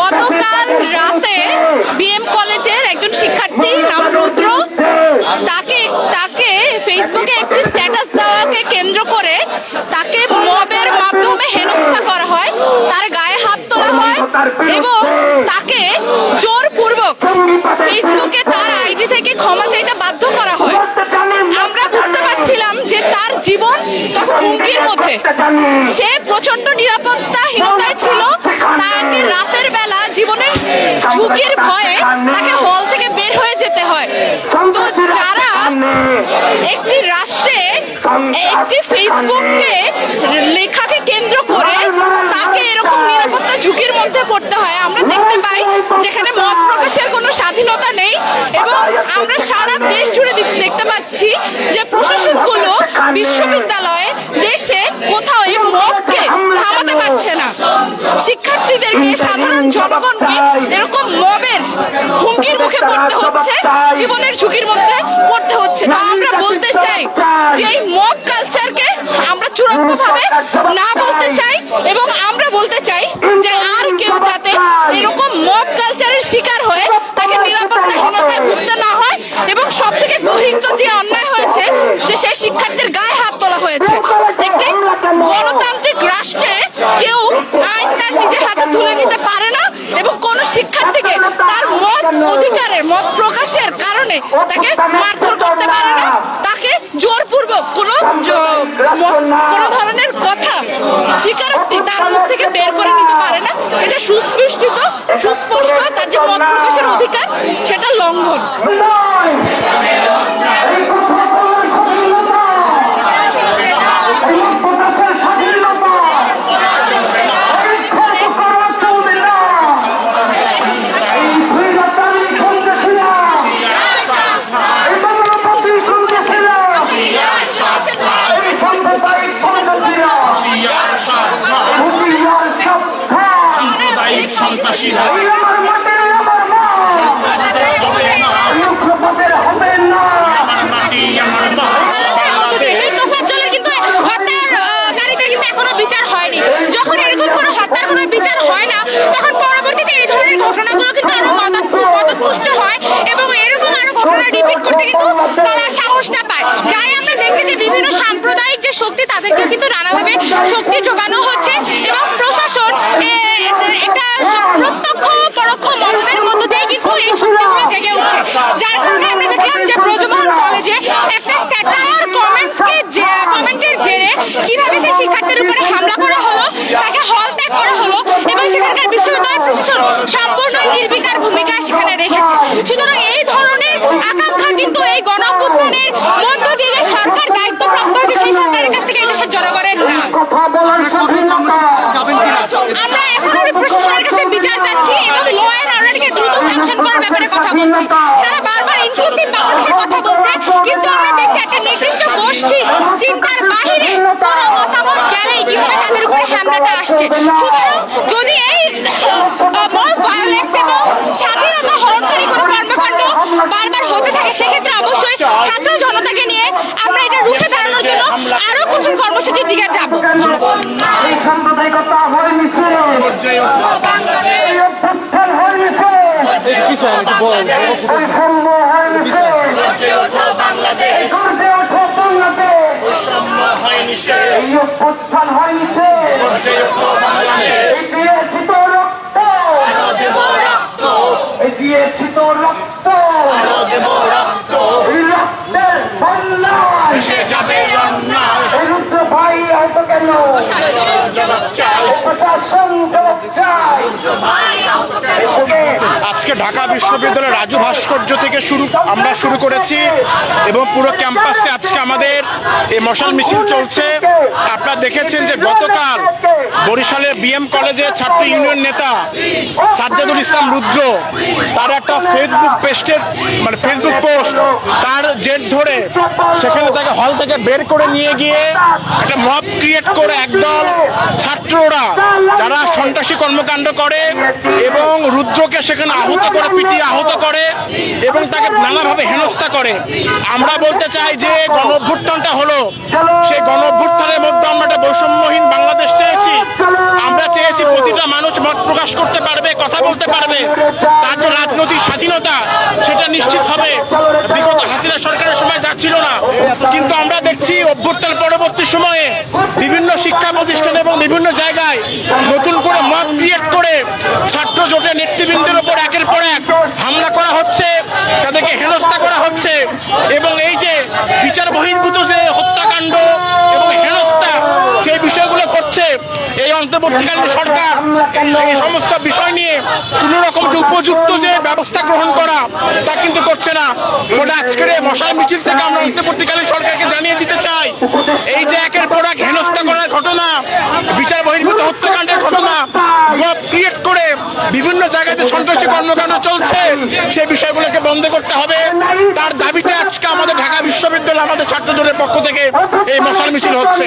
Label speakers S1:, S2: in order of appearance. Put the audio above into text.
S1: গতকাল রাতে বিএম কলেজের একজন শিক্ষার্থী নাম রুদ্র, তাকে তাকে ফেসবুকে একটি স্ট্যাটাস দেওয়াকে কেন্দ্র করে তাকে মবের মাধ্যমে হেনস্থা করা হয়, তার গায়ে হাত তোলা হয় এবং তাকে জোরপূর্বক ফেসবুকে তার আইডি থেকে ক্ষমা চাইতে বাধ্য করা হয়। আমরা বুঝতে পারছিলাম যে তার জীবন তখন হুমকির মধ্যে। সে প্রচণ্ড নিরাপত্তাহীনতায় ছিল। তাকে রাতের বেলা জীবনের ঝুঁকির ভয়ে তাকে হল থেকে বের হয়ে যেতে হয়। তো যারা একটি রাষ্ট্রে, একটি ফেসবুককে লেখাকে কেন্দ্র করে তাকে এরকম নিরাপত্তা ঝুঁকির মধ্যে পড়তে হয়, আমরা দেখতে পাই যেখানে মত প্রকাশের কোনো স্বাধীনতা নেই এবং আমরা সারা দেশ জুড়ে দেখতে পাচ্ছি যে প্রশাসনগুলো বিশ্ববিদ্যালয়ে দেশে কোথাও এই মতকে থামাতে পারছে না শিক্ষার্থীদেরকে সাধারণ জনগণকে এরকম মবের হুমকির মুখে পড়তে হচ্ছে জীবনের ঝুঁকির মধ্যে পড়তে হচ্ছে। তা আমরা বলতে চাই যে এই মব কালচারকে আমরা চূড়ান্ত ভাবে না বলতে চাই এবং আমরা বলতে চাই যে আর কেউ যাতে এরকম মব কালচারের শিকার হয়ে তাকে নিরাপত্তাহীনতায় ভুগতে না হয় এবং সব থেকে গহিত যে অন্যায় হয়েছে যে সেই শিক্ষার্থীর গায়ে হাত তোলা হয়েছে একটি গণতান্ত্রিক রাষ্ট্রে কেউ আইন তার নিজের হাতে তুলে নিতে পারে না এবং কোন শিক্ষার্থীকে তার মত অধিকারের মত কারণে তাকে মারধর করতে পারে না। তাকে জোরপূর্বক কোনো কোনো ধরনের কথা, স্বীকারোক্তি তার মুখ থেকে বের করে নিতে পারে না। এটা সুস্পষ্ট সুস্পষ্ট তার যে মত প্রকাশের অধিকার, সেটা লঙ্ঘন
S2: এই কথা বলার স্বাধীনতা এই প্রকাশের স্বাধীনতা এই কথা করা চলবে না এই স্বৈরাচারী সন্ত্রাসীরা এই মানবতাবাদী সন্ত্রাসীরা এই সাম্প্রদায়িক সন্ত্রাসীরা
S3: ইয়ার সাবধান
S2: হুঁশিয়ার সাবধান
S3: সাম্প্রদায়িক সন্ত্রাসীরা
S2: এই আমার মাটির আমার মা
S3: হবে না
S2: এই উগ্রপথের হবে না
S3: আমার মাটি আমার মা বাংলাদেশ
S1: সেই তোফাজ্জলের কিন্তু হত্যার আহ, গাড়িতে কিন্তু এখনও বিচার হয়নি। যখন এরকম কোনো হত্যার কোনো বিচার হয় না তখন পরবর্তীতে এই ধরনের ঘটনাগুলো কিন্তু আরও মদত হয় এবং এরকম আরও ঘটনা রিপিট করতে কিন্তু তারা সাহসটা পায় যাই আমরা দেখছি যে বিভিন্ন সাম্প্রদায়িক যে শক্তি তাদেরকে কিন্তু নানাভাবে শক্তি যোগানো হচ্ছে এবং প্রশাসন একটা প্রত্যক্ষ পরোক্ষ মদতের মধ্য দিয়ে কিন্তু এই শক্তিগুলো জেগে উঠছে। যার কারণে আমরা দেখলাম যে ব্রজমোহন কলেজে একটা স্যাটায়ার কমেন্টকে কমেন্টের জেরে কীভাবে সেই শিক্ষার্থীর উপরে হামলা করা হলো, তাকে হল ত্যাগ করা হলো এবং সেখানকার বিশ্ববিদ্যালয় প্রশাসন সম্পূর্ণ নির্বিকার ভূমিকা সেখানে রেখেছে। সুতরাং এই ধরনের আকাঙ্ক্ষা কিন্তু এই গণ অভ্যুত্থানের মধ্য দিয়ে যে সরকার দায়িত্বপ্রাপ্ত হয়েছে সেই সরকারের কাছ থেকে এই দেশের জনগণের না
S2: কথা বলার স্বাধীনতা।
S1: আমরা এখন ওই প্রশাসনের কাছে বিচার চাচ্ছি এবং ল অ্যান্ড অর্ডারকে দ্রুত স্যাংশন করার ব্যাপারে কথা বলছি। তারা বারবার ইনক্লুসিভ বাংলাদেশের কথা বলছে। কিন্তু আমরা দেখছি একটা নির্দিষ্ট গোষ্ঠী চিন্তার বাহিরে কোনো মতামত গেলেই কীভাবে তাদের উপরে হামলাটা আসছে। সুতরাং যদি এই মব ভায়োলেন্স এবং স্বাধীনতা হরণকারী কোনো কর্মকাণ্ড বারবার হতে থাকে সেক্ষেত্রে অবশ্যই ছাত্র জনতাকে নিয়ে আমরা এটা রুখে দাঁড়ানোর জন্য আরও কঠিন কর্মসূচির দিকে যাব
S2: এই সাম্প্রদায়িকতা হয়ে মিশে এই অভ্যুত্থান হয়ে মিশে এই সম্ভ হয়ে মিশে এই গর্জে ওঠো বাংলাদেশ
S3: হয়নি সে
S2: দিয়েছি তো রক্ত
S3: দেব রক্ত
S2: এই দিয়েছি তো রক্ত
S3: দেব রক্ত
S2: এই রক্তের এই রুদ্র ভাই হয়তো কেন?
S4: আজকে ঢাকা বিশ্ববিদ্যালয়ের রাজু ভাস্কর্য থেকে শুরু আমরা শুরু করেছি এবং পুরো ক্যাম্পাসে আজকে আমাদের এই মশাল মিছিল চলছে। আপনারা দেখেছেন যে গতকাল বরিশালে বিএম কলেজের ছাত্র ইউনিয়ন নেতা সাজ্জাদুল ইসলাম রুদ্র, তার একটা ফেসবুক পেস্টের মানে ফেসবুক পোস্ট তার জেট ধরে সেখানে তাকে হল থেকে বের করে নিয়ে গিয়ে একটা মব ক্রিয়েট করে একদল ছাত্ররা যারা সন্ত্রাসী কর্মকাণ্ড করে এবং রুদ্রকে সেখানে আহত করে, পিটিয়ে আহত করে এবং তাকে নানাভাবে হেনস্থা করে। আমরা বলতে চাই যে গণ অভ্যুত্থানটা হলো, সেই গণ অভ্যুত্থানের মধ্যে আমরা একটা বৈষম্যহীন বাংলাদেশ চেয়েছি। আমরা চেয়েছি প্রতিটা মানুষ মত প্রকাশ করতে পারবে, কথা বলতে পারবে। তার যে রাজনৈতিক স্বাধীনতা, সেটা নিশ্চিত হবে। বিগত হাসিনা সরকারের সময় যা ছিল না। কিন্তু আমরা দেখছি অভ্যুত্থান পরবর্তী সময়ে শিক্ষা প্রতিষ্ঠান এবং বিভিন্ন জায়গায় নতুন করে মত ক্রিয়েট করে ছাত্র জোটের নেতৃবৃন্দের ওপর একের পর এক হামলা করা হচ্ছে, তাদেরকে হেনস্থা করা হচ্ছে এবং এই যে বিচার বহির্ভূত যে হত্যাকাণ্ড এবং হেনস্থা সেই বিষয়গুলো করছে, এই অন্তর্বর্তীকালীন সরকার এই সমস্ত বিষয় নিয়ে কোনো রকম যে উপযুক্ত যে ব্যবস্থা গ্রহণ করা তা কিন্তু করছে না। ফলে আজকের মশাই মিছিল থেকে আমরা অন্তর্বর্তীকালীন সরকারকে জানিয়ে দিতে চাই, এই যে একের পর এক হেনস্থা করার ঘটনা বিচার বহির্ভূত হত্যাকাণ্ডের ঘটনা মব ক্রিয়েট করে বিভিন্ন জায়গাতে কর্মকাণ্ড চলছে, সেই বিষয়গুলোকে বন্ধ করতে হবে। তার দাবিতে আজকে আমাদের ঢাকা বিশ্ববিদ্যালয় আমাদের ছাত্র দলের পক্ষ থেকে এই মশাল মিছিল হচ্ছে।